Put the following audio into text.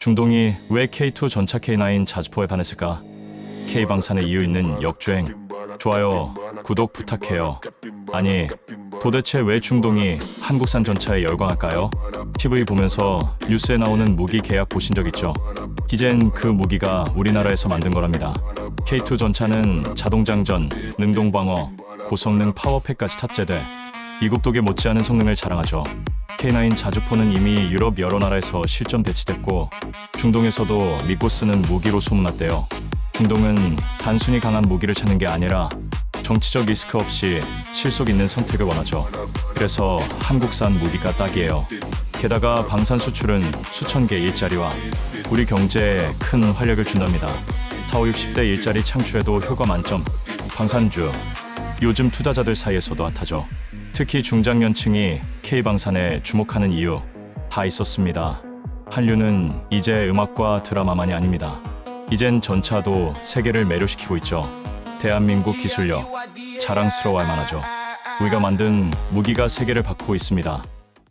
중동이 왜 K2 전차 K9 자주포에 반했을까? K방산의 이유 있는 역주행. 좋아요, 구독 부탁해요. 아니, 도대체 왜 중동이 한국산 전차에 열광할까요? TV 보면서 뉴스에 나오는 무기 계약 보신 적 있죠? 이젠 그 무기가 우리나라에서 만든 거랍니다. K2 전차는 자동장전, 능동방어, 고성능 파워팩까지 탑재돼 이국독에 못지않은 성능을 자랑하죠. K9 자주포는 이미 유럽 여러 나라에서 실전 배치됐고 중동에서도 믿고 쓰는 무기로 소문났대요. 중동은 단순히 강한 무기를 찾는 게 아니라 정치적 리스크 없이 실속 있는 선택을 원하죠. 그래서 한국산 무기가 딱이에요. 게다가 방산 수출은 수천 개 일자리와 우리 경제에 큰 활력을 준답니다. 4, 5, 60대 일자리 창출에도 효과 만점. 방산주. 요즘 투자자들 사이에서도 핫하죠. 특히 중장년층이 K방산에 주목하는 이유 다 있었습니다. 한류는 이제 음악과 드라마만이 아닙니다. 이젠 전차도 세계를 매료시키고 있죠. 대한민국 기술력 자랑스러워할 만하죠. 우리가 만든 무기가 세계를 바꾸고 있습니다.